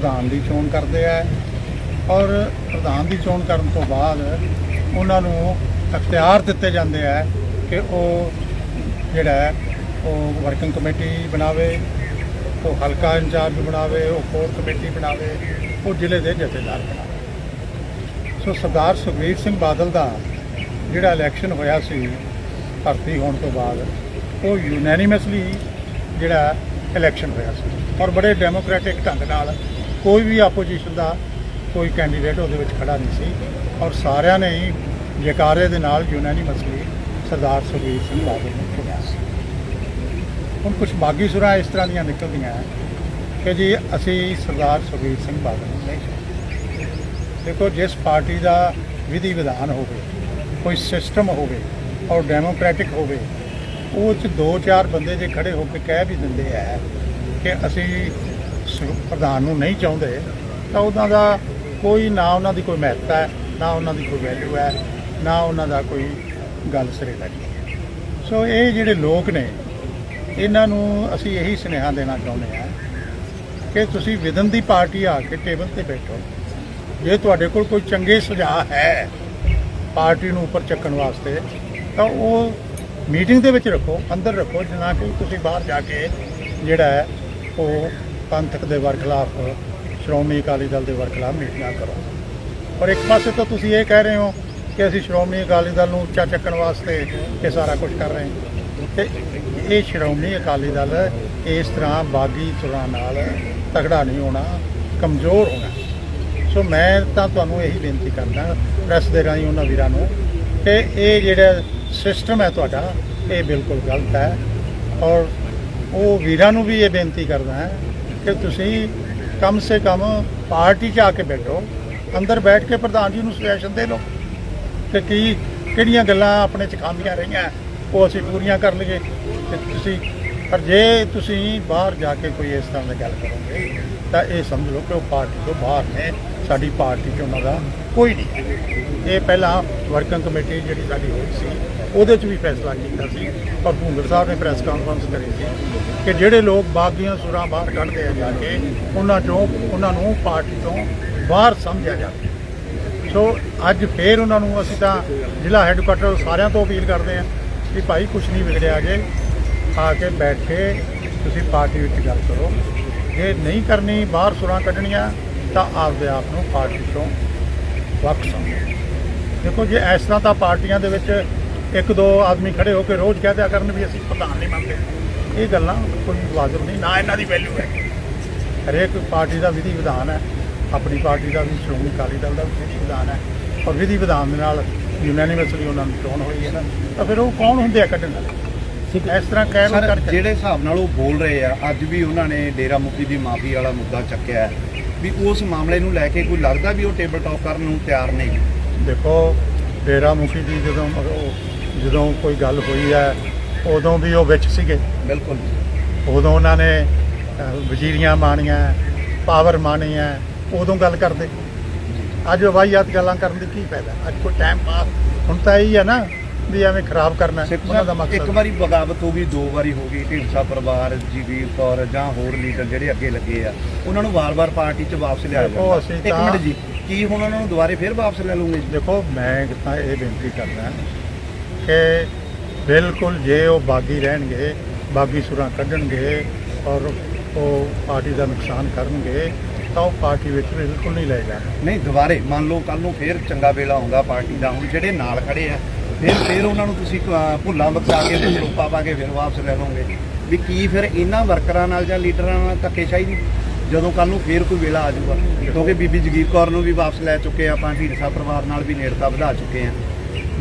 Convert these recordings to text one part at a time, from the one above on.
ਪ੍ਰਧਾਨ ਦੀ ਚੋਣ ਕਰਦੇ ਆ ਔਰ ਪ੍ਰਧਾਨ ਦੀ ਚੋਣ ਕਰਨ ਤੋਂ ਬਾਅਦ ਉਹਨਾਂ ਨੂੰ ਅਖਤਿਆਰ ਦਿੱਤੇ ਜਾਂਦੇ ਆ ਕਿ ਉਹ ਜਿਹੜਾ ਉਹ ਵਰਕਿੰਗ ਕਮੇਟੀ ਬਣਾਵੇ, ਉਹ ਹਲਕਾ ਇੰਚਾਰਜ ਬਣਾਵੇ, ਉਹ ਕੋਰ ਕਮੇਟੀ ਬਣਾਵੇ, ਉਹ ਜ਼ਿਲ੍ਹੇ ਦੇ ਜਥੇਦਾਰ ਬਣਾਵੇ। ਸੋ ਸਰਦਾਰ ਸੁਖਬੀਰ ਸਿੰਘ ਬਾਦਲ ਦਾ ਜਿਹੜਾ ਇਲੈਕਸ਼ਨ ਹੋਇਆ ਸੀ, ਭਰਤੀ ਹੋਣ ਤੋਂ ਬਾਅਦ, ਉਹ ਯੂਨੈਨਿਮਸਲੀ ਜਿਹੜਾ ਇਲੈਕਸ਼ਨ ਹੋਇਆ ਸੀ। ਔਰ ਬੜੇ ਡੈਮੋਕ੍ਰੈਟਿਕ ਢੰਗ ਨਾਲ ਕੋਈ ਵੀ ਆਪੋਜੀਸ਼ਨ ਦਾ ਕੋਈ ਕੈਂਡੀਡੇਟ ਉਹਦੇ ਵਿੱਚ ਖੜਾ ਨਹੀਂ ਸੀ। ਔਰ ਸਾਰਿਆਂ ਨੇ ਹੀ ਜਕਾਰੇ ਦੇ ਨਾਲ ਯੂਨੈਨਿਮਸਲੀ ਸਰਦਾਰ ਸੁਖਬੀਰ ਸਿੰਘ ਬਾਦਲ ਨੂੰ ਚੁਣਿਆ ਸੀ। ਹੁਣ ਕੁਝ ਬਾਗੀ ਸੁਰਾਂ ਇਸ ਤਰ੍ਹਾਂ ਦੀਆਂ ਨਿਕਲਦੀਆਂ ਕਿ ਜੀ ਅਸੀਂ ਸਰਦਾਰ ਸੁਖਬੀਰ ਸਿੰਘ ਬਾਦਲ ਨੂੰ ਨਹੀਂ ਦੇਖੋ, ਜਿਸ ਪਾਰਟੀ ਦਾ ਵਿਧੀ ਵਿਧਾਨ ਹੋਵੇ, ਕੋਈ ਸਿਸਟਮ ਹੋਵੇ ਔਰ ਡੈਮੋਕ੍ਰੈਟਿਕ ਹੋਵੇ, ਉਹ ਚ ਦੋ ਚਾਰ ਬੰਦੇ ਜੇ ਖੜੇ ਹੋ ਕੇ ਕਹਿ ਵੀ ਦਿੰਦੇ ਆ ਕਿ ਅਸੀਂ ਸ- ਪ੍ਰਧਾਨ ਨੂੰ ਨਹੀਂ ਚਾਹੁੰਦੇ, ਤਾਂ ਉਹਨਾਂ ਦਾ ਕੋਈ ਨਾ ਉਹਨਾਂ ਦੀ ਕੋਈ ਮਹੱਤਤਾ ਹੈ, ਨਾ ਉਹਨਾਂ ਦੀ ਕੋਈ ਵੈਲਿਊ ਹੈ, ਨਾ ਉਹਨਾਂ ਦਾ ਕੋਈ ਗੱਲ ਸਿਰੇ ਲੱਗੀ ਸੋ ਇਹ ਜਿਹੜੇ ਲੋਕ ਨੇ, ਇਹਨਾਂ ਨੂੰ ਅਸੀਂ ਇਹੀ ਸੁਨੇਹਾ ਦੇਣਾ ਚਾਹੁੰਦੇ ਹਾਂ ਕਿ ਤੁਸੀਂ ਵਿਦਨ ਦੀ ਪਾਰਟੀ ਆ ਕੇ ਟੇਬਲ ਤੇ ਬੈਠੋ। ਜੇ ਤੁਹਾਡੇ ਕੋਲ ਕੋਈ ਚੰਗੇ ਸੁਝਾਅ ਹੈ ਪਾਰਟੀ ਨੂੰ ਉੱਪਰ ਚੱਕਣ ਵਾਸਤੇ, ਤਾਂ ਉਹ ਮੀਟਿੰਗ ਦੇ ਵਿੱਚ ਰੱਖੋ, ਅੰਦਰ ਰੱਖੋ, ਜਿਨਾ ਕਿ ਤੁਸੀਂ ਬਾਹਰ ਜਾ ਕੇ ਜਿਹੜਾ ਹੈ ਉਹ ਪੰਥਕ ਦੇ ਵਰਖਲਾਫ, ਸ਼੍ਰੋਮਣੀ ਅਕਾਲੀ ਦਲ ਦੇ ਵਰਖਲਾਫ ਮੀਟਿੰਗਾਂ ਕਰੋ। ਔਰ ਇੱਕ ਪਾਸੇ ਤਾਂ ਤੁਸੀਂ ਇਹ ਕਹਿ ਰਹੇ ਹੋ ਕਿ ਅਸੀਂ ਸ਼੍ਰੋਮਣੀ ਅਕਾਲੀ ਦਲ ਨੂੰ ਉੱਚਾ ਚੱਕਣ ਵਾਸਤੇ ਇਹ ਸਾਰਾ ਕੁਝ ਕਰ ਰਹੇ ਹਾਂ। ਤੇ ਇਹ ਸ਼੍ਰੋਮਣੀ ਅਕਾਲੀ ਦਲ ਇਸ ਤਰ੍ਹਾਂ ਬਾਗੀ ਸੁਰਾਂ ਨਾਲ ਤਗੜਾ ਨਹੀਂ ਹੋਣਾ, ਕਮਜ਼ੋਰ ਹੋਣਾ। ਸੋ ਮੈਂ ਤਾਂ ਤੁਹਾਨੂੰ ਇਹੀ ਬੇਨਤੀ ਕਰਦਾ, ਪ੍ਰੈਸ ਦੇ ਰਾਹੀਂ ਉਹਨਾਂ ਵੀਰਾਂ ਨੂੰ ਕਿ ਇਹ ਜਿਹੜਾ ਸਿਸਟਮ ਹੈ ਤੁਹਾਡਾ, ਇਹ ਬਿਲਕੁਲ ਗਲਤ ਹੈ। ਔਰ ਉਹ ਵੀਰਾਂ ਨੂੰ ਵੀ ਇਹ ਬੇਨਤੀ ਕਰਦਾ ਹੈ ਕਿ ਤੁਸੀਂ ਕਮ ਸੇ ਕਮ ਪਾਰਟੀ 'ਚ ਆ ਕੇ ਬੈਠੋ, ਅੰਦਰ ਬੈਠ ਕੇ ਪ੍ਰਧਾਨ ਜੀ ਨੂੰ ਸੁਜੈਸ਼ਨ ਦੇ ਲਓ ਕਿ ਕੀ, ਕਿਹੜੀਆਂ ਗੱਲਾਂ ਆਪਣੇ 'ਚ ਖਾਮੀਆਂ ਰਹੀਆਂ, ਉਹ ਅਸੀਂ ਪੂਰੀਆਂ ਕਰ ਲਈਏ। ਤੇ ਤੁਸੀਂ, ਪਰ ਜੇ ਤੁਸੀਂ ਬਾਹਰ ਜਾ ਕੇ ਕੋਈ ਇਸ ਤਰ੍ਹਾਂ ਦੀ ਗੱਲ ਕਰੋਗੇ, ਤਾਂ ਇਹ ਸਮਝ ਲਓ ਕਿ ਉਹ ਪਾਰਟੀ ਤੋਂ ਬਾਹਰ ਨੇ, ਸਾਡੀ ਪਾਰਟੀ 'ਚ ਉਹਨਾਂ ਦਾ ਕੋਈ ਨਹੀਂ ਇਹ ਪਹਿਲਾਂ ਵਰਕਿੰਗ ਕਮੇਟੀ ਜਿਹੜੀ ਸਾਡੀ ਹੋਈ ਸੀ ਉਹਦੇ 'ਚ ਵੀ ਫੈਸਲਾ ਕੀਤਾ ਸੀ। ਪਰ ਭੁੰਗਰ ਸਾਹਿਬ ਨੇ ਪ੍ਰੈਸ ਕਾਨਫਰੰਸ ਕਰੀ ਸੀ ਕਿ ਜਿਹੜੇ ਲੋਕ ਬਾਗੀਆਂ ਸੁਰਾਂ ਬਾਹਰ ਕੱਢਦੇ ਆ ਜਾ ਕੇ, ਉਹਨਾਂ 'ਚੋਂ, ਉਹਨਾਂ ਨੂੰ ਪਾਰਟੀ ਤੋਂ ਬਾਹਰ ਸਮਝਿਆ ਜਾਵੇ। ਸੋ ਅੱਜ ਫੇਰ ਉਹਨਾਂ ਨੂੰ ਅਸੀਂ ਤਾਂ ਜ਼ਿਲ੍ਹਾ ਹੈੱਡਕੁਆਟਰ ਸਾਰਿਆਂ ਤੋਂ ਅਪੀਲ ਕਰਦੇ ਹਾਂ ਕਿ ਭਾਈ ਕੁਝ ਨਹੀਂ ਵਿਗੜਿਆ ਜੇ, ਆ ਕੇ ਬੈਠ ਕੇ ਤੁਸੀਂ ਪਾਰਟੀ ਵਿੱਚ ਗੱਲ ਕਰੋ। ਜੇ ਨਹੀਂ ਕਰਨੀ, ਬਾਹਰ ਸੁਰਾਂ ਕੱਢਣੀਆਂ, ਤਾਂ ਆਪਦੇ ਆਪ ਨੂੰ ਪਾਰਟੀ ਤੋਂ ਵੱਖ ਸਮਝੋ। ਦੇਖੋ, ਜੇ ਇਸ ਤਰ੍ਹਾਂ ਤਾਂ ਪਾਰਟੀਆਂ ਦੇ ਵਿੱਚ ਇੱਕ ਦੋ ਆਦਮੀ ਖੜੇ ਹੋ ਕੇ ਰੋਜ਼ ਕਹਿ ਦਿਆ ਕਰਨ ਵੀ ਅਸੀਂ ਪ੍ਰਧਾਨ ਨਹੀਂ ਮੰਨਦੇ। ਇਹ ਗੱਲਾਂ ਕੋਈ ਵਾਜਬ ਨਹੀਂ ਨਾ ਇਹਨਾਂ ਦੀ ਵੈਲਿਊ ਹੈ। ਹਰੇਕ ਪਾਰਟੀ ਦਾ ਵਿਧੀ ਵਿਧਾਨ ਹੈ ਆਪਣੀ ਪਾਰਟੀ ਦਾ ਵੀ ਸ਼੍ਰੋਮਣੀ ਅਕਾਲੀ ਦਲ ਦਾ ਵੀ ਵਿਧੀ ਵਿਧਾਨ ਹੈ। ਔਰ ਵਿਧੀ ਵਿਧਾਨ ਦੇ ਨਾਲ ਯੂਨੈਨਿਮਸਲੀ ਉਹਨਾਂ ਨੂੰ ਚੋਣ ਹੋਈ ਹੈ ਨਾ। ਤਾਂ ਫਿਰ ਉਹ ਕੌਣ ਹੁੰਦੇ ਆ ਕੱਢਣ? ਵਾਲੇ ਇਸ ਤਰ੍ਹਾਂ ਕਹਿ ਸਰ ਕਰਕੇ ਜਿਹੜੇ ਹਿਸਾਬ ਨਾਲ ਉਹ ਬੋਲ ਰਹੇ ਆ ਅੱਜ ਵੀ ਉਹਨਾਂ ਨੇ ਡੇਰਾ ਮੁਖੀ ਦੀ ਮਾਫੀ ਵਾਲਾ ਮੁੱਦਾ ਚੱਕਿਆ ਵੀ ਉਸ ਮਾਮਲੇ ਨੂੰ ਲੈ ਕੇ ਕੋਈ ਲੱਗਦਾ ਵੀ ਉਹ ਟੇਬਲ ਟਾਕ ਕਰਨ ਨੂੰ ਤਿਆਰ ਨਹੀਂ? ਦੇਖੋ ਡੇਰਾ ਮੁਖੀ ਦੀ ਜਦੋਂ ਉਹ- ਜਦੋਂ ਕੋਈ ਗੱਲ ਹੋਈ ਹੈ ਉਦੋਂ ਵੀ ਉਹ ਵਿੱਚ ਸੀਗੇ। ਬਿਲਕੁਲ ਉਦੋਂ ਉਹਨਾਂ ਨੇ ਵਜ਼ੀਰੀਆਂ ਮਾਣੀਆਂ ਪਾਵਰ ਮਾਣੀ ਹੈ ਉਦੋਂ ਗੱਲ ਕਰਦੇ। ਅੱਜ ਵਾਹੀਆਤ ਗੱਲਾਂ ਕਰਨ ਦੀ ਕੀ ਫਾਇਦਾ? ਅੱਜ ਕੋਈ ਟਾਈਮ ਪਾਸ ਹੁਣ ਤਾਂ ਇਹੀ ਹੈ ਨਾ ਵੀ ਐਵੇਂ ਖਰਾਬ ਕਰਨਾ ਉਹਨਾਂ ਦਾ ਸਾਹਿਬ, ਇੱਕ ਮਕਸਦ ਵਾਰੀ ਬਗਾਵਤ ਹੋ ਗਈ ਦੋ ਵਾਰੀ ਹੋ ਗਈ ਢੀਂਡਸਾ ਪਰਿਵਾਰ ਜੀਵੀਰ ਕੌਰ ਜਾਂ ਹੋਰ ਲੀਡਰ ਜਿਹੜੇ ਅੱਗੇ ਲੱਗੇ ਆ ਉਹਨਾਂ ਨੂੰ ਵਾਰ-ਵਾਰ ਪਾਰਟੀ 'ਚ ਵਾਪਸ ਲਿਆ ਜਾਂਦਾ। ਇੱਕ ਮਿੰਟ ਜੀ ਕੀ ਹੁਣ ਉਹਨਾਂ ਨੂੰ ਦੁਬਾਰੇ ਫੇਰ ਵਾਪਸ ਲੈ ਲਓਗੇ ਦੇਖੋ ਮੈਂ ਤਾਂ ਇਹ ਬੇਨਤੀ ਕਰਦਾ ਕਿ ਬਿਲਕੁਲ ਜੇ ਉਹ ਬਾਗੀ ਰਹਿਣਗੇ, ਬਾਗੀ ਸੁਰਾਂ ਕੱਢਣਗੇ ਔਰ ਉਹ ਪਾਰਟੀ ਦਾ ਨੁਕਸਾਨ ਕਰਨਗੇ, ਤਾਂ ਉਹ ਪਾਰਟੀ ਵਿੱਚ ਬਿਲਕੁਲ ਨਹੀਂ ਲੈ ਜਾਣਾ। ਨਹੀਂ, ਦੁਬਾਰੇ ਮੰਨ ਲਓ ਕੱਲ ਨੂੰ ਫੇਰ ਚੰਗਾ ਵੇਲਾ ਆਉਂਦਾ ਪਾਰਟੀ ਦਾ। ਹੁਣ ਜਿਹੜੇ ਨਾਲ ਖੜੇ ਆ, ਫਿਰ ਫਿਰ ਉਹਨਾਂ ਨੂੰ ਤੁਸੀਂ ਭੁੱਲਾਂ ਬਖਸ਼ਾ ਕੇ ਤੇ ਸਰੂਪਾ ਪਾ ਕੇ ਫਿਰ ਵਾਪਸ ਲੈ ਲਓਗੇ। ਵੀ ਕੀ ਫਿਰ ਇਹਨਾਂ ਵਰਕਰਾਂ ਨਾਲ ਜਾਂ ਲੀਡਰਾਂ ਨਾਲ ਧੱਕੇਸ਼ਾਹੀ ਨਹੀਂ ਜਦੋਂ ਕੱਲ ਨੂੰ ਫੇਰ ਕੋਈ ਵੇਲਾ ਆ ਜਾਊਗਾ। ਕਿਉਂਕਿ ਬੀਬੀ ਜਗੀਰ ਕੌਰ ਨੂੰ ਵੀ ਵਾਪਸ ਲੈ ਚੁੱਕੇ ਆ ਆਪਾਂ, ਢੀਂਡਸਾ ਪਰਿਵਾਰ ਨਾਲ ਵੀ ਨੇੜਤਾ ਵਧਾ ਚੁੱਕੇ ਆ।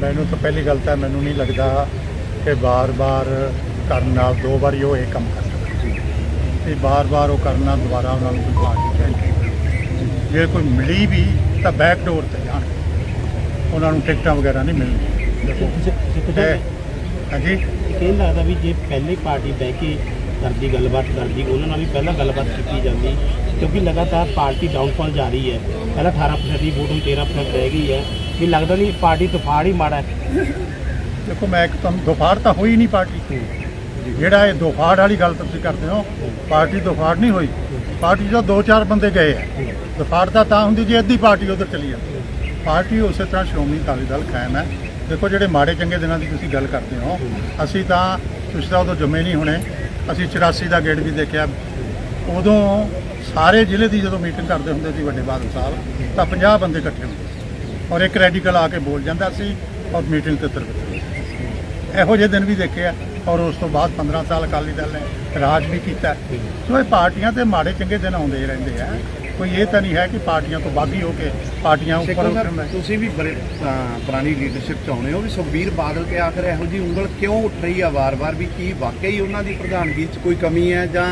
ਮੈਨੂੰ ਤਾਂ ਪਹਿਲੀ ਗੱਲ ਤਾਂ ਮੈਨੂੰ ਨਹੀਂ ਲੱਗਦਾ ਕਿ ਬਾਰ-ਬਾਰ ਕਰਨ ਨਾਲ ਦੋ ਵਾਰੀ ਉਹ ਇਹ ਕੰਮ ਕਰ ਸਕਦਾ। ਤੇ ਬਾਰ-ਬਾਰ ਉਹ ਕਰਨਾ ਦੁਬਾਰਾ ਉਹਨਾਂ ਨੂੰ ਕੋਈ ਚਾਹੀਦੀ ਜੇ ਕੋਈ ਮਿਲੀ ਵੀ ਤਾਂ ਬੈਕ ਡੋਰ ਤੇ ਜਾਣ। ਉਹਨਾਂ ਨੂੰ ਟਿਕਟਾਂ ਵਗੈਰਾ ਨਹੀਂ ਮਿਲਣਗੀਆਂ ਹਾਂਜੀ? ਇਹ ਲੱਗਦਾ ਵੀ ਜੇ ਪਹਿਲੇ ਪਾਰਟੀ ਬਹਿ ਕੇ ਕਰਦੀ ਗੱਲਬਾਤ ਕਰਦੀ ਉਹਨਾਂ ਨਾਲ ਵੀ ਪਹਿਲਾਂ ਗੱਲਬਾਤ ਕੀਤੀ ਜਾਂਦੀ ਕਿਉਂਕਿ ਲਗਾਤਾਰ ਪਾਰਟੀ ਡਾਊਨਫਾਲ ਜਾ ਰਹੀ ਹੈ। ਪਹਿਲਾਂ 18% ਦੀ ਵੋਟ ਹੁਣ 13% ਰਹਿ ਗਈ ਹੈ। ਵੀ ਲੱਗਦਾ ਨਹੀਂ ਪਾਰਟੀ ਤੂਫਾਨ ਹੀ ਮਾੜਾ ਹੈ। ਦੇਖੋ ਮੈਂ ਇੱਕ ਤੁਹਾਨੂੰ ਦੁਪਹਿਰ ਤਾਂ ਹੋਈ ਨਹੀਂ ਪਾਰਟੀ। ਜਿਹੜਾ ਇਹ ਦੋਫਾੜ ਵਾਲੀ ਗੱਲ ਤੁਸੀਂ ਕਰਦੇ ਹੋ ਪਾਰਟੀ ਦੋਫਾੜ ਨਹੀਂ ਹੋਈ। ਪਾਰਟੀ 'ਚੋਂ ਦੋ ਚਾਰ ਬੰਦੇ ਗਏ ਆ ਦੋਫਾੜ ਤਾਂ ਤਾਂ ਹੁੰਦੀ ਜੇ ਅੱਧੀ ਪਾਰਟੀ ਉਧਰ ਚਲੀ ਜਾਂਦੀ ਪਾਰਟੀ ਉਸੇ ਤਰ੍ਹਾਂ ਸ਼੍ਰੋਮਣੀ ਅਕਾਲੀ ਦਲ ਕਾਇਮ ਹੈ। ਦੇਖੋ ਜਿਹੜੇ ਮਾੜੇ ਚੰਗੇ ਦਿਨਾਂ ਦੀ ਤੁਸੀਂ ਗੱਲ ਕਰਦੇ ਹੋ ਅਸੀਂ ਤਾਂ ਤੁਸੀਂ ਤਾਂ ਉਦੋਂ ਜੰਮੇ ਨਹੀਂ ਹੋਣੇ। ਅਸੀਂ 84 ਦਾ ਗੇੜ ਵੀ ਦੇਖਿਆ। ਉਦੋਂ ਸਾਰੇ ਜ਼ਿਲ੍ਹੇ ਦੀ ਜਦੋਂ ਮੀਟਿੰਗ ਕਰਦੇ ਹੁੰਦੇ ਸੀ ਵੱਡੇ ਬਾਦਲ ਸਾਹਿਬ ਤਾਂ 50 ਬੰਦੇ ਇਕੱਠੇ ਹੁੰਦੇ ਔਰ ਇੱਕ ਰੈਡੀਕਲ ਆ ਕੇ ਬੋਲ ਜਾਂਦਾ ਸੀ ਔਰ ਮੀਟਿੰਗ ਤੇ ਤੁਰ ਪੈਂਦੇ। ਇਹੋ ਜਿਹੇ ਦਿਨ ਵੀ ਦੇਖੇ ਆ ਔਰ ਉਸ ਤੋਂ ਬਾਅਦ 15 ਸਾਲ ਅਕਾਲੀ ਦਲ ਨੇ ਰਾਜ ਵੀ ਕੀਤਾ ਸੋ ਇਹ ਪਾਰਟੀਆਂ ਤੇ ਮਾੜੇ ਚੰਗੇ ਦਿਨ ਆਉਂਦੇ ਰਹਿੰਦੇ ਆ ਕੋਈ ਇਹ ਤਾਂ ਨਹੀਂ ਹੈ ਕਿ ਪਾਰਟੀਆਂ ਤੋਂ ਬਾਗੀ ਹੋ ਕੇ ਪਾਰਟੀਆਂ ਉੱਪਰ ਉੱਠਣ ਤੁਸੀਂ ਵੀ ਬੜੇ ਪੁਰਾਣੀ ਲੀਡਰਸ਼ਿਪ ਚ ਆਉਣੇ ਹੋ ਵੀ ਸੁਖਬੀਰ ਬਾਦਲ ਕੇ ਆਖਰ ਇਹੋ ਜੀ ਉਂਗਲ ਕਿਉਂ ਉੱਠ ਰਹੀ ਆ ਵਾਰ-ਵਾਰ ਵੀ ਕੀ ਵਾਕਈ ਉਹਨਾਂ ਦੀ ਪ੍ਰਧਾਨਗੀ ਚ ਕੋਈ ਕਮੀ ਹੈ ਜਾਂ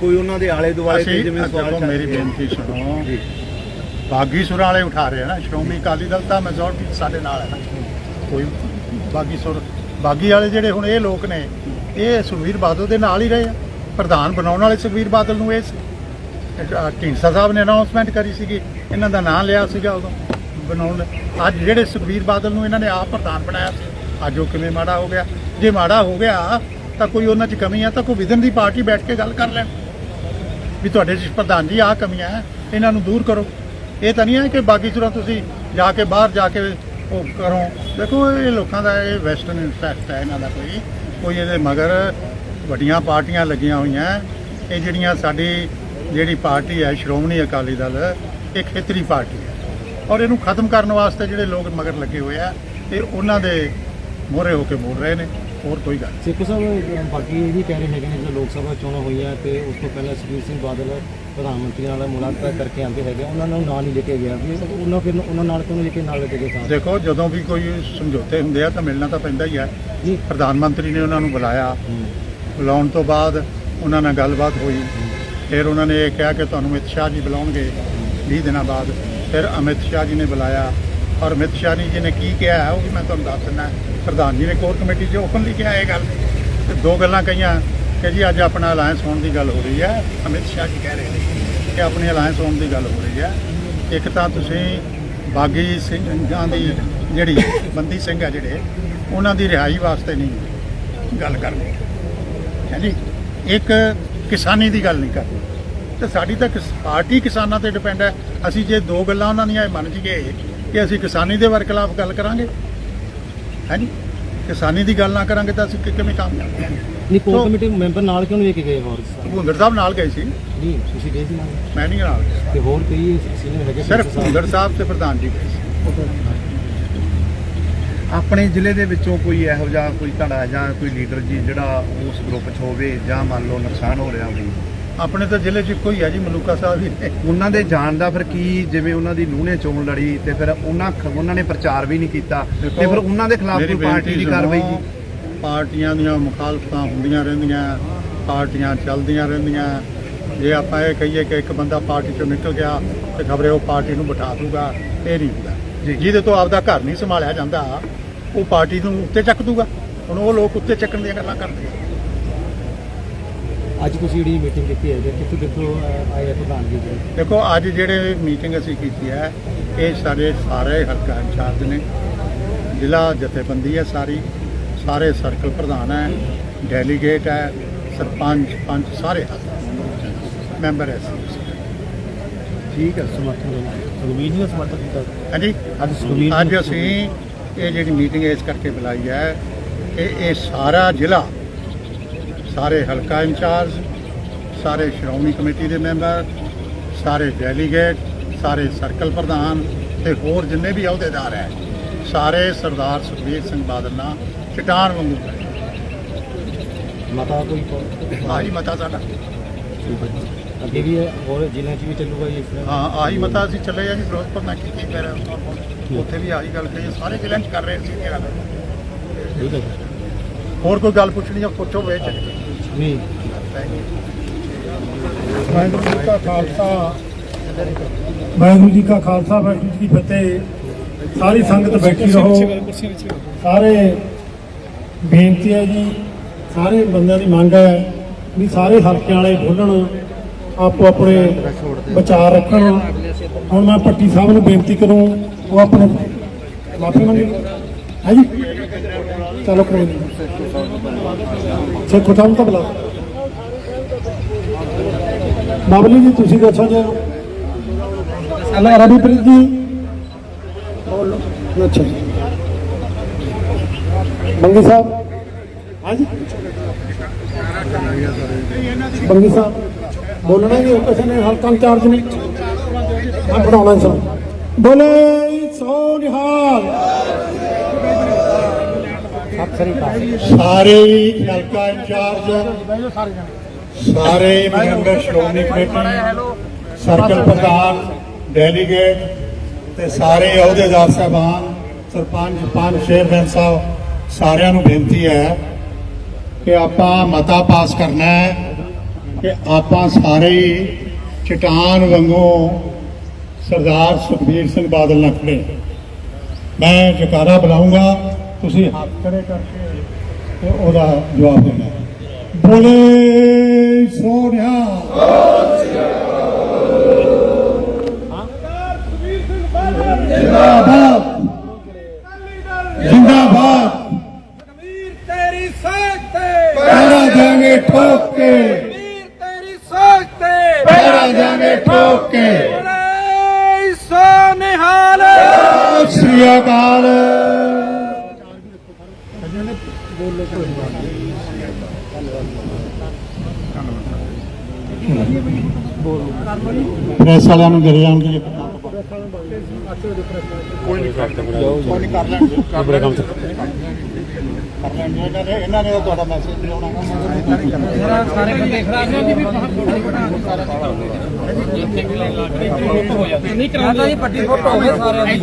ਕੋਈ ਉਹਨਾਂ ਦੇ ਆਲੇ ਦੁਆਲੇ ਤੇ ਜਿਵੇਂ ਸਵਾਲ ਮੇਰੀ। ਬੇਨਤੀ ਸੁਣੋ ਬਾਗੀ ਸੁਰਾਂ ਵਾਲੇ ਉਠਾ ਰਹੇ ਆ ਨਾ, ਸ਼੍ਰੋਮਣੀ ਅਕਾਲੀ ਦਲ ਤਾਂ ਮੈਜੋਰਟੀ ਸਾਡੇ ਨਾਲ ਹੈ ਨਾ। ਕੋਈ ਬਾਗੀ ਸੁਰ ਬਾਗੀ ਵਾਲੇ ਜਿਹੜੇ ਹੁਣ ਇਹ ਲੋਕ ਨੇ, ਇਹ ਸੁਖਬੀਰ ਬਾਦਲ ਦੇ ਨਾਲ ਹੀ ਰਹੇ ਆ। ਪ੍ਰਧਾਨ ਬਣਾਉਣ ਵਾਲੇ ਸੁਖਬੀਰ ਬਾਦਲ ਨੂੰ ਇਹ ਸੀ। ਢੀਂਡਸਾ ਸਾਹਿਬ ਨੇ ਅਨਾਉਂਸਮੈਂਟ ਕਰੀ ਸੀਗੀ, ਇਹਨਾਂ ਦਾ ਨਾਮ ਲਿਆ ਸੀਗਾ ਉਦੋਂ ਬਣਾਉਣ ਅੱਜ ਜਿਹੜੇ ਸੁਖਬੀਰ ਬਾਦਲ ਨੂੰ ਇਹਨਾਂ ਨੇ ਆਪ ਪ੍ਰਧਾਨ ਬਣਾਇਆ ਸੀ, ਅੱਜ ਉਹ ਕਿਵੇਂ ਮਾੜਾ ਹੋ ਗਿਆ? ਜੇ ਮਾੜਾ ਹੋ ਗਿਆ, ਤਾਂ ਕੋਈ ਉਹਨਾਂ 'ਚ ਕਮੀ ਆ, ਤਾਂ ਕੋਈ ਵਿਧਨ ਦੀ ਪਾਰਟੀ ਬੈਠ ਕੇ ਗੱਲ ਕਰ ਲੈਣ। ਵੀ ਤੁਹਾਡੇ ਚ ਪ੍ਰਧਾਨ ਜੀ ਆਹ ਕਮੀਆਂ, ਇਹਨਾਂ ਨੂੰ ਦੂਰ ਕਰੋ। ਇਹ ਤਾਂ ਨਹੀਂ ਹੈ ਕਿ ਬਾਕੀ ਸੁਰਾਂ ਤੁਸੀਂ ਜਾ ਕੇ ਬਾਹਰ ਜਾ ਕੇ ਉਹ ਕਰੋ। ਦੇਖੋ, ਇਹ ਲੋਕਾਂ ਦਾ ਇਹ ਵੈਸਟਰਨ ਇੰਟਰਸਟ ਹੈ ਇਹਨਾਂ ਦਾ ਕੋਈ। ਕੋਈ ਇਹਦੇ ਮਗਰ ਵੱਡੀਆਂ ਪਾਰਟੀਆਂ ਲੱਗੀਆਂ ਹੋਈਆਂ। ਇਹ ਜਿਹੜੀਆਂ ਸਾਡੀ ਜਿਹੜੀ ਪਾਰਟੀ ਹੈ, ਸ਼੍ਰੋਮਣੀ ਅਕਾਲੀ ਦਲ, ਇਹ ਖੇਤਰੀ ਪਾਰਟੀ ਹੈ। ਔਰ ਇਹਨੂੰ ਖਤਮ ਕਰਨ ਵਾਸਤੇ ਜਿਹੜੇ ਲੋਕ ਮਗਰ ਲੱਗੇ ਹੋਏ ਆ, ਇਹ ਉਹਨਾਂ ਦੇ ਮੋਹਰੇ ਹੋ ਕੇ ਬੋਲ ਰਹੇ ਨੇ। ਹੋਰ ਕੋਈ ਗੱਲ। ਸੇਖੋ ਸਾਹਿਬ ਬਾਕੀ ਇਹ ਵੀ ਕਹਿ ਰਹੇ ਹੈਗੇ ਨੇ ਜਦੋਂ ਲੋਕ ਸਭਾ ਚੋਣਾਂ ਹੋਈਆਂ ਤੇ ਉਸ ਤੋਂ ਪਹਿਲਾਂ ਸੁਖਬੀਰ ਸਿੰਘ ਬਾਦਲ ਪ੍ਰਧਾਨ ਮੰਤਰੀ ਨਾਲ ਮੁਲਾਕਾਤ ਕਰਕੇ ਆਉਂਦੇ ਹੈਗੇ ਉਹਨਾਂ ਨੂੰ ਨਾਲ ਨਹੀਂ ਲੈ ਕੇ ਗਿਆ ਵੀ ਉਹਨਾਂ ਫਿਰ ਉਹਨਾਂ ਨਾਲ ਕਿਉਂ ਲੈ ਕੇ ਨਾਲ ਲੈ ਕੇ ਗਏ ਦੇਖੋ ਜਦੋਂ ਵੀ ਕੋਈ ਸਮਝੌਤੇ ਹੁੰਦੇ ਆ ਤਾਂ ਮਿਲਣਾ ਤਾਂ ਪੈਂਦਾ ਹੀ ਹੈ ਨਹੀਂ ਪ੍ਰਧਾਨ ਮੰਤਰੀ ਨੇ ਉਹਨਾਂ ਨੂੰ ਬੁਲਾਇਆ। ਬੁਲਾਉਣ ਤੋਂ ਬਾਅਦ ਉਹਨਾਂ ਨਾਲ ਗੱਲਬਾਤ ਹੋਈ। ਫਿਰ ਉਹਨਾਂ ਨੇ ਇਹ ਕਿਹਾ ਕਿ ਤੁਹਾਨੂੰ ਅਮਿਤ ਸ਼ਾਹ ਜੀ ਬੁਲਾਉਣਗੇ। 20 ਦਿਨਾਂ ਬਾਅਦ ਫਿਰ ਅਮਿਤ ਸ਼ਾਹ ਜੀ ਨੇ ਬੁਲਾਇਆ। ਔਰ ਅਮਿਤ ਸ਼ਾਹ ਜੀ ਨੇ ਕੀ ਕਿਹਾ ਹੈ, ਉਹ ਵੀ ਮੈਂ ਤੁਹਾਨੂੰ ਦੱਸ ਦਿੰਦਾ। ਪ੍ਰਧਾਨ ਜੀ ਨੇ ਕੋਰ ਕਮੇਟੀ 'ਚ ਓਪਨਲੀ ਕਿਹਾ ਇਹ ਗੱਲ। ਤੇ ਦੋ ਗੱਲਾਂ ਕਹੀਆਂ ਕਿ ਜੀ ਅੱਜ ਆਪਣਾ ਅਲਾਇੰਸ ਹੋਣ ਦੀ ਗੱਲ ਹੋ ਰਹੀ ਹੈ। ਅਮਿਤ ਸ਼ਾਹ ਜੀ ਕਹਿ ਰਹੇ ਨੇ ਕਿ ਆਪਣੀ ਅਲਾਇੰਸ ਹੋਣ ਦੀ ਗੱਲ ਹੋ ਰਹੀ ਹੈ। ਇੱਕ ਤਾਂ ਤੁਸੀਂ ਬਾਗੀ ਸਿੰਘਾਂ ਦੀ ਜਿਹੜੀ ਬੰਦੀ ਸਿੰਘ ਹੈ ਜਿਹੜੇ, ਉਹਨਾਂ ਦੀ ਰਿਹਾਈ ਵਾਸਤੇ ਨਹੀਂ ਗੱਲ ਕਰਦੇ ਹੈ ਇੱਕ ਕਿਸਾਨੀ ਦੀ ਗੱਲ ਨਹੀਂ ਕਰਦੇ ਤੇ ਸਾਡੀ ਤਾਂ ਕਿਸ- ਪਾਰਟੀ ਕਿਸਾਨਾਂ ਤੇ ਡਿਪੈਂਡ ਹੈ। ਅਸੀਂ ਜੇ ਦੋ ਗੱਲਾਂ ਉਹਨਾਂ ਦੀਆਂ ਇਹ ਮੰਨ ਜੀਏ ਕਿ ਅਸੀਂ ਕਿਸਾਨੀ ਦੇ ਵਰ ਖਿਲਾਫ ਗੱਲ ਕਰਾਂਗੇ? ਹੈ ਜੀ ਕਿਸਾਨੀ ਦੀ ਗੱਲ ਨਾ ਕਰਾਂਗੇ ਤਾਂ ਅਸੀਂ ਕਿਵੇਂ ਕਾਮਯਾਬ ਨਹੀਂ ਕੋਰ ਕਮੇਟੀ ਮੈਂਬਰ ਨਾਲ ਕਿਉਂ ਨਹੀਂ ਲੈ ਕੇ ਗਏ ਹੋਰ? ਭੁੰਦਰ ਸਾਹਿਬ ਨਾਲ ਗਏ ਸੀ। ਨਹੀਂ ਤੁਸੀਂ ਗਏ ਸੀ ਨਾਲ? ਮੈਂ ਨਹੀਂ ਨਾਲ ਤੇ ਹੋਰ ਕਈ ਸੀਨੀਅਰ ਹੈਗੇ ਸਿਰਫ। ਭੁੰਦਰ ਸਾਹਿਬ? ਤੇ ਪ੍ਰਧਾਨ ਜੀ ਗਏ ਸੀ। ਆਪਣੇ ਜ਼ਿਲ੍ਹੇ ਦੇ ਵਿੱਚੋਂ ਕੋਈ ਇਹੋ ਜਿਹਾ ਕੋਈ ਧੜਾ ਜਾਂ ਕੋਈ ਲੀਡਰ ਜੀ ਜਿਹੜਾ ਉਸ ਗਰੁੱਪ 'ਚ ਹੋਵੇ ਜਾਂ ਮੰਨ ਲਓ ਨੁਕਸਾਨ ਹੋ ਰਿਹਾ ਹੋਵੇ ਆਪਣੇ ਤਾਂ ਜ਼ਿਲ੍ਹੇ 'ਚ ਇੱਕੋ ਹੀ ਹੈ ਜੀ ਮਲੂਕਾ ਸਾਹਿਬ ਹੀ ਨੇ। ਉਹਨਾਂ ਦੇ ਜਾਣ ਦਾ ਫਿਰ ਕੀ ਜਿਵੇਂ ਉਹਨਾਂ ਦੀ ਨੂੰਹ ਨੇ ਚੋਣ ਲੜੀ ਤੇ ਫਿਰ ਉਹਨਾਂ ਉਹਨਾਂ ਨੇ ਪ੍ਰਚਾਰ ਵੀ ਨਹੀਂ ਕੀਤਾ ਤੇ ਫਿਰ ਉਹਨਾਂ ਦੇ ਖਿਲਾਫ ਕੋਈ ਪਾਰਟੀ ਦੀ ਕਾਰਵਾਈ ਜੀ। ਪਾਰਟੀਆਂ ਦੀਆਂ ਮੁਖਾਲਫਤਾਂ ਹੁੰਦੀਆਂ ਰਹਿੰਦੀਆਂ ਪਾਰਟੀਆਂ ਚੱਲਦੀਆਂ ਰਹਿੰਦੀਆਂ। ਜੇ ਆਪਾਂ ਇਹ ਕਹੀਏ ਕਿ ਇੱਕ ਬੰਦਾ ਪਾਰਟੀ ਚੋਂ ਨਿਕਲ ਗਿਆ ਤੇ ਖਬਰੇ ਉਹ ਪਾਰਟੀ ਨੂੰ ਬਿਠਾ ਦੂਗਾ ਇਹ ਨਹੀਂ ਹੁੰਦਾ। ਜੀ। ਜਿਹਦੇ ਤੋਂ ਆਪਦਾ ਘਰ ਨਹੀਂ ਸੰਭਾਲਿਆ ਜਾਂਦਾ ਉਹ ਪਾਰਟੀ ਨੂੰ ਉੱਤੇ ਚੱਕ ਦੂਗਾ। ਹੁਣ ਉਹ ਲੋਕ ਉੱਤੇ ਚੱਕਣ ਦੀਆਂ ਗੱਲਾਂ ਕਰਦੇ ਆ। ਅੱਜ ਤੁਸੀਂ ਜਿਹੜੀ ਮੀਟਿੰਗ ਕੀਤੀ ਹੈ ਕਿੱਥੋਂ ਕਿੱਥੋਂ ਆਏ ਆ ਪ੍ਰਧਾਨ ਜੀ ਦੇਖੋ ਅੱਜ ਜਿਹੜੇ ਮੀਟਿੰਗ ਅਸੀਂ ਕੀਤੀ ਹੈ ਇਹ ਸਾਡੇ ਸਾਰੇ ਹਲਕਾ ਇੰਚਾਰਜ ਨੇ। ਜ਼ਿਲ੍ਹਾ ਜਥੇਬੰਦੀ ਹੈ ਸਾਰੀ ਸਾਰੇ ਸਰਕਲ ਪ੍ਰਧਾਨ ਹੈ ਡੈਲੀਗੇਟ ਹੈ ਸਰਪੰਚ ਪੰਚ ਸਾਰੇ ਮੈਂਬਰ ਹੈ ਠੀਕ ਹੈ ਸਮਰਥਨ ਸੁਖਬੀਰ ਜੀ ਨੇ ਸਮਰਥਨ ਕੀਤਾ। ਹਾਂਜੀ? ਅੱਜ ਸੁਖਬੀਰ ਜੀ ਅੱਜ ਅਸੀਂ ਇਹ ਜਿਹੜੀ ਮੀਟਿੰਗ ਇਸ ਕਰਕੇ ਬੁਲਾਈ ਹੈ ਕਿ ਇਹ ਸਾਰਾ ਜ਼ਿਲ੍ਹਾ ਸਾਰੇ ਹਲਕਾ ਇੰਚਾਰਜ ਸਾਰੇ ਸ਼੍ਰੋਮਣੀ ਕਮੇਟੀ ਦੇ ਮੈਂਬਰ ਸਾਰੇ ਡੈਲੀਗੇਟ ਸਾਰੇ ਸਰਕਲ ਪ੍ਰਧਾਨ ਤੇ ਹੋਰ ਜਿੰਨੇ ਵੀ ਅਹੁਦੇਦਾਰ ਹੈ ਸਾਰੇ ਸਰਦਾਰ ਸੁਖਬੀਰ ਸਿੰਘ ਬਾਦਲ ਨਾਲ ਚਟਾਨ ਵਾਂਗੂ। ਮਾਤਾ ਕੋਈ ਆਹੀ ਮਤਾ ਸਾਡਾ। ਅੱਗੇ ਵੀ ਹੋਰ ਜ਼ਿਲ੍ਹਿਆਂ 'ਚ ਵੀ ਚੱਲੂਗਾ ਜੀ ਹਾਂ ਆਹੀ ਮਤਾ ਅਸੀਂ ਚੱਲੇ ਆ ਜੀ ਫਿਰੋਜ਼ਪੁਰ ਨਾਲ ਕੀਤੀ ਫਿਰ ਉੱਥੇ ਵੀ ਆਹੀ ਗੱਲ ਕਹੀ ਸਾਰੇ ਜ਼ਿਲ੍ਹਿਆਂ 'ਚ ਕਰ ਰਹੇ ਸੀ ਇਹ ਗੱਲ। ਠੀਕ ਹੈ ਜੀ। ਹੋਰ ਕੋਈ ਗੱਲ ਪੁੱਛਣੀ ਆ ਪੁੱਛੋ ਵੇਚ ਨਹੀਂ ਵਾਹਿਗੁਰੂ ਜੀ ਕਾ ਖਾਲਸਾ। ਵਾਹਿਗੁਰੂ ਜੀ ਕਾ ਖਾਲਸਾ ਵਾਹਿਗੁਰੂ ਜੀ ਕੀ ਫਤਿਹ। ਸਾਰੀ ਸੰਗਤ ਬੈਠੀ ਰਹੋ। ਸਾਰੇ ਬੇਨਤੀ ਹੈ ਜੀ ਸਾਰੇ ਬੰਦਿਆਂ ਦੀ ਮੰਗ ਹੈ ਵੀ ਸਾਰੇ ਹਲਕਿਆਂ ਵਾਲੇ ਖੋਲਣ ਆਪੋ ਆਪਣੇ ਵਿਚਾਰ ਰੱਖਣ। ਹੁਣ ਮੈਂ ਪੱਟੀ ਸਾਹਿਬ ਨੂੰ ਬੇਨਤੀ ਕਰੂੰ ਉਹ ਆਪਣੇ ਮਾਫੀ ਮੰਗੇ ਹੈ ਜੀ? ਚਲੋ ਕੋਈ ਨਹੀਂ। ਸੇਖੋ ਸਾਹਿਬ ਤਾਂ ਬੁਲਾ। ਬਾਬਲੀ ਜੀ, ਤੁਸੀਂ ਦੱਸੋ ਜੇ। ਅੱਲਾ ਰਵੀਪ੍ਰੀਤ ਜੀ ਬੋਲੋ ਅੱਛਾ ਬੰਗੀ ਸਾਹਿਬ। ਹਾਂਜੀ। ਬੰਗੀ ਸਾਹਿਬ, ਬੋਲਣਾ ਜੀ ਕਿਸੇ ਨੇ ਹਲਕਾ ਇੰਚਾਰਜ ਨੇ। ਮੈਂ ਪੜਾਉਣਾ ਸਰ। ਬੋਲੇ, ਸੋ ਨਿਹਾਲ। ਸਾਰੇ ਹੀ ਹਲਕਾ ਇੰਚਾਰਜ, ਸਾਰੇ ਹੀ ਮੈਂਬਰ ਸ਼੍ਰੋਮਣੀ ਕਮੇਟੀ, ਸਰਕਲ ਪ੍ਰਧਾਨ, ਡੈਲੀਗੇਟ ਤੇ ਸਾਰੇ ਅਹੁਦੇਦਾਰ ਸਾਹਿਬਾਨ, ਸਰਪੰਚ, ਪੰਜ ਚੇਅਰਮੈਨ ਸਾਹਿਬ, ਸਾਰਿਆਂ ਨੂੰ ਬੇਨਤੀ ਹੈ ਕਿ ਆਪਾਂ ਮਤਾ ਪਾਸ ਕਰਨਾ ਹੈ ਕਿ ਆਪਾਂ ਸਾਰੇ ਹੀ ਚਟਾਨ ਵਾਂਗੂ ਸਰਦਾਰ ਸੁਖਬੀਰ ਸਿੰਘ ਬਾਦਲ ਨਾਲ ਖੜੇ ਮੈਂ ਜਕਾਰਾ ਬੁਲਾਉਂਗਾ ਤੁਸੀਂ ਹੱਥ ਖੜੇ ਕਰਕੇ ਤੇ ਉਹਦਾ ਜਵਾਬ ਦੇਣਾ। ਬੋਲੇ ਸੋਨਿਆ ਨੂੰ ਗਿਰ ਜਾਣਗੇ ਕੋਈ ਨਹੀਂ ਕਰ ਲੈਣਗੇ। ਕਰ ਲੈਣਗੇ। ਇਹਨਾਂ ਨੇ ਇਹਨਾਂ ਨੇ ਤਾਂ ਤੁਹਾਡਾ ਮੈਸੇਜ ਲਿਆਉਣਾ ਨਹੀਂ ਕਰਾਂਦਾ ਜੀ ਪੱਟੀ ਫੋਟੋ ਹੋ ਗਏ ਸਾਰਿਆਂ ਦੀ।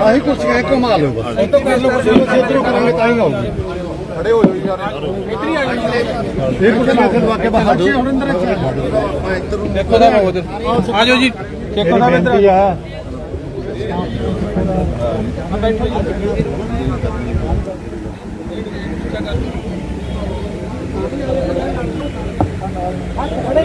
ਆਹੀ ਕੁਛ ਘੁਮਾ ਲਓ ਬਸ ਇਹ ਤੋਂ ਕਰ ਲਓ ਕੁਛ। ਇਧਰੋਂ ਕਰਾਂਗੇ ਤਾਂ ਹੀ ਆਉਂਗੇ ਖੜੇ ਹੋ ਜਾਓ ਯਾਰ। ਇੱਧਰ ਹੀ ਆ ਜਾਓ ਇਹ ਕੁਛ ਮੈਸੇਜ ਵਾਕੇ ਬਾਹਰ ਹੁਣ ਅੰਦਰ ਦੇਖੋ ਦਾ ਬਹੁਤ ਆ ਜਾਓ ਜੀ। ਦੇਖੋ ਨਾ ਬੇਨਤੀ ਆ ਤਾਂ ਮੈਂ ਜਕਾਰਾ ਬੁਲਾਉਂਗਾ ਸਾਰੇ। ਹੱਥ ਖੜੇ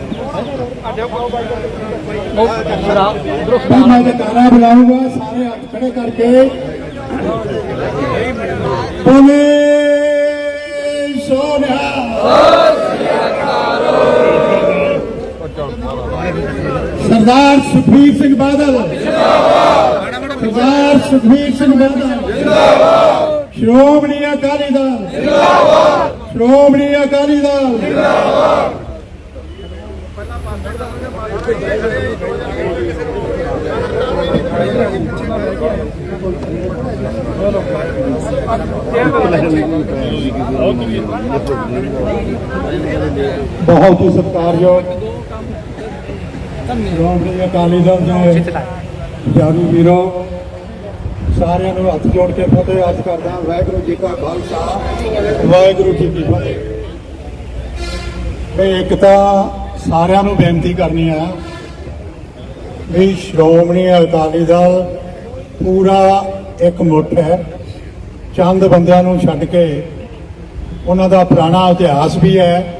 ਕਰਕੇ। ਬੋਲੇ ਸੋਨਿਆ ਸਰਦਾਰ ਸੁਖਬੀਰ ਸਿੰਘ ਬਾਦਲ। ਸਰਦਾਰ ਸੁਖਬੀਰ ਸਿੰਘ ਬਾਦਲ। ਸ਼੍ਰੋਮਣੀ ਅਕਾਲੀ ਦਲ। ਸ਼੍ਰੋਮਣੀ ਅਕਾਲੀ ਦਲ। ਬਹੁਤ ਹੀ ਸਤਿਕਾਰਯੋਗ ਸ਼੍ਰੋਮਣੀ ਅਕਾਲੀ ਦਲ ਦੇ ਜਾਦੂ ਵੀਰੋ, ਸਾਰਿਆਂ ਨੂੰ ਹੱਥ ਜੋੜ ਕੇ ਫਤਿਹ ਅਰਜ਼ ਕਰਦਾ ਵਾਹਿਗੁਰੂ ਜੀ ਕਾ ਖਾਲਸਾ, ਵਾਹਿਗੁਰੂ ਜੀ ਕੀ ਫਤਿਹ। ਵੀ ਇੱਕ ਤਾਂ ਸਾਰਿਆਂ ਨੂੰ ਬੇਨਤੀ ਕਰਨੀ ਆ ਵੀ ਸ਼੍ਰੋਮਣੀ ਅਕਾਲੀ ਦਲ ਪੂਰਾ ਇੱਕ ਮੁੱਠ ਹੈ। ਚੰਦ ਬੰਦਿਆਂ ਨੂੰ ਛੱਡ ਕੇ ਉਹਨਾਂ ਦਾ ਪੁਰਾਣਾ ਇਤਿਹਾਸ ਵੀ ਹੈ।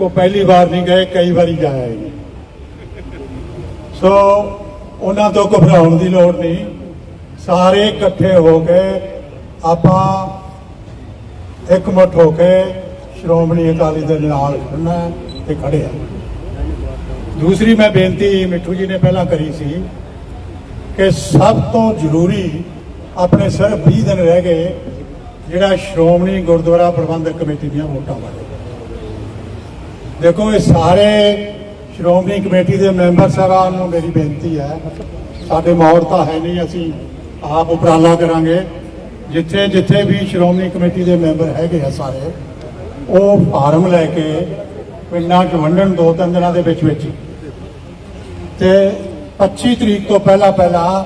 ਉਹ ਪਹਿਲੀ ਵਾਰ ਨਹੀਂ ਗਏ, ਕਈ ਵਾਰੀ ਜਾਇਆ ਹੈ ਸੋ ਉਹਨਾਂ ਤੋਂ ਘਬਰਾਉਣ ਦੀ ਲੋੜ ਨਹੀਂ। ਸਾਰੇ ਇਕੱਠੇ ਹੋ ਕੇ ਆਪਾਂ ਇਕਮੁੱਠ ਹੋ ਕੇ ਸ਼੍ਰੋਮਣੀ ਅਕਾਲੀ ਦਲ ਨਾਲ ਖੜਨਾ ਹੈ ਤੇ ਖੜੇ ਆ ਦੂਸਰੀ ਮੈਂ ਬੇਨਤੀ ਮਿੱਠੂ ਜੀ ਨੇ ਪਹਿਲਾਂ ਕਰੀ ਸੀ ਕਿ ਸਭ ਤੋਂ ਜ਼ਰੂਰੀ ਆਪਣੇ ਸਿਰਫ 20 ਦਿਨ ਰਹਿ ਗਏ ਜਿਹੜਾ ਸ਼੍ਰੋਮਣੀ ਗੁਰਦੁਆਰਾ ਪ੍ਰਬੰਧਕ ਕਮੇਟੀ ਦੀਆਂ ਵੋਟਾਂ ਵਾਲੇ ਦੇਖੋ, ਇਹ ਸਾਰੇ ਸ਼੍ਰੋਮਣੀ ਕਮੇਟੀ ਦੇ ਮੈਂਬਰ ਸਾਹਿਬਾਨ ਨੂੰ ਮੇਰੀ ਬੇਨਤੀ ਹੈ। ਸਾਡੇ ਮੌਰ ਤਾਂ ਹੈ ਨਹੀਂ, ਅਸੀਂ ਆਪ ਉਪਰਾਲਾ ਕਰਾਂਗੇ। ਜਿੱਥੇ ਜਿੱਥੇ ਵੀ ਸ਼੍ਰੋਮਣੀ ਕਮੇਟੀ ਦੇ ਮੈਂਬਰ ਹੈਗੇ ਆ ਸਾਰੇ, ਉਹ ਫਾਰਮ ਲੈ ਕੇ ਪਿੰਡਾਂ 'ਚ ਵੰਡਣ ਦੋ ਤਿੰਨ ਦਿਨਾਂ ਦੇ ਵਿੱਚ ਵਿੱਚ। ਤੇ 25 ਤਰੀਕ ਤੋਂ ਪਹਿਲਾਂ ਪਹਿਲਾਂ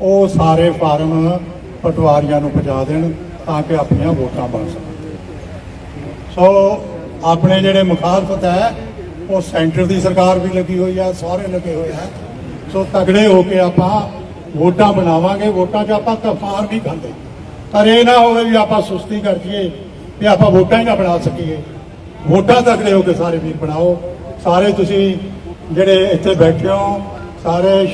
ਉਹ ਸਾਰੇ ਫਾਰਮ ਪਟਵਾਰੀਆਂ ਨੂੰ ਪਹੁੰਚਾ ਦੇਣ ਤਾਂ ਕਿ ਆਪਣੀਆਂ ਵੋਟਾਂ ਬਣ ਸਕਣ। ਸੋ ਆਪਣੇ ਜਿਹੜੇ ਮੁਖਾਲਫਤ ਹੈ, ਉਹ ਸੈਂਟਰ ਦੀ ਸਰਕਾਰ ਵੀ ਲੱਗੀ ਹੋਈ ਹੈ, ਸਾਰੇ ਲੱਗੇ ਹੋਏ ਹੈ। ਸੋ ਤਗੜੇ ਹੋ ਕੇ ਆਪਾਂ ਵੋਟਾਂ ਬਣਾਵਾਂਗੇ, ਵੋਟਾਂ 'ਚ ਆਪਾਂ ਕਫਾਰ ਨਹੀਂ ਖਾਂਦੇ। ਪਰ ਇਹ ਨਾ ਹੋਵੇ ਵੀ ਆਪਾਂ ਸੁਸਤੀ ਕਰ ਜੀਏ ਵੀ ਆਪਾਂ ਵੋਟਾਂ ਹੀ ਨਾ ਬਣਾ ਸਕੀਏ। ਵੋਟਾਂ ਤਗੜੇ ਹੋ ਕੇ ਸਾਰੇ ਵੀਰ ਬਣਾਓ। ਸਾਰੇ ਤੁਸੀਂ ਜਿਹੜੇ ਇੱਥੇ ਬੈਠੇ ਹੋ ਸਾਰੇ